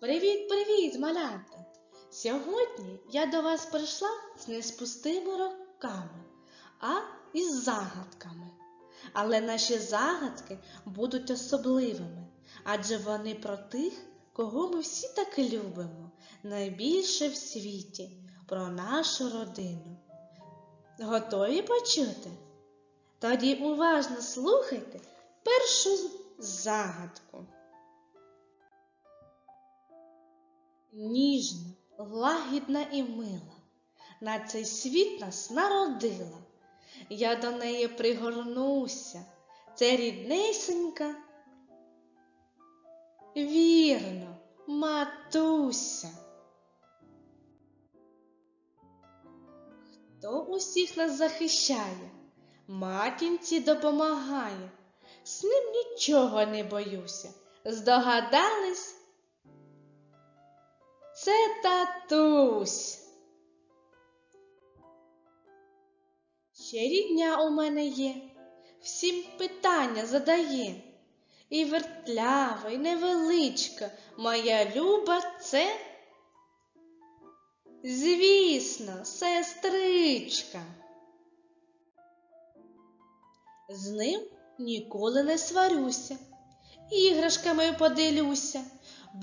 Привіт-привіт, малята! Сьогодні я до вас прийшла з не з пустими руками, а із загадками. Але наші загадки будуть особливими, адже вони про тих, кого ми всі так любимо, найбільше в світі, про нашу родину. Готові почути? Тоді уважно слухайте першу загадку. Ніжна, лагідна і мила, на цей світ нас народила. Я до неї пригорнуся, це ріднесенька. Вірно, матуся. Хто усіх нас захищає, матінці допомагає, з ним нічого не боюся. Здогадались? Це татусь. Ще рідня у мене є, всім питання задає. І вертлява, і невеличка, моя люба це, звісно, сестричка. З ним ніколи не сварюся, іграшками поділюся.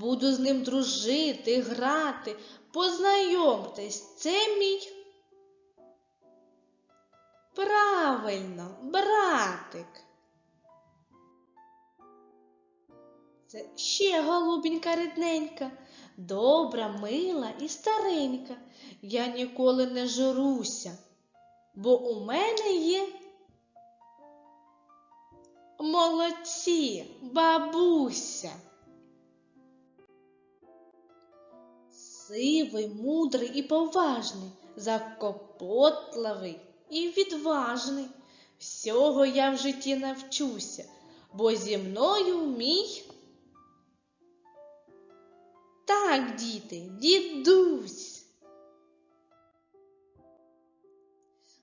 Буду з ним дружити, грати, познайомтесь, це мій. Правильно, братик. Це ще голубенька рідненька, добра, мила і старенька. Я ніколи не журуся, бо у мене є молодці, бабуся. Сивий, мудрий і поважний, закопотливий і відважний. Всього я в житті навчуся, бо зі мною мій. Так, діти, дідусь.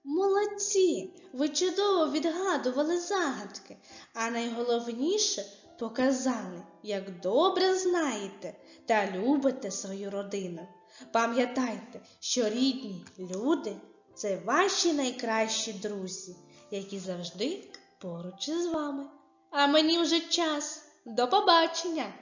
Молодці, ви чудово відгадували загадки, а найголовніше показали, як добре знаєте та любите свою родину. Пам'ятайте, що рідні люди це ваші найкращі друзі, які завжди поруч із вами. А мені вже час. До побачення!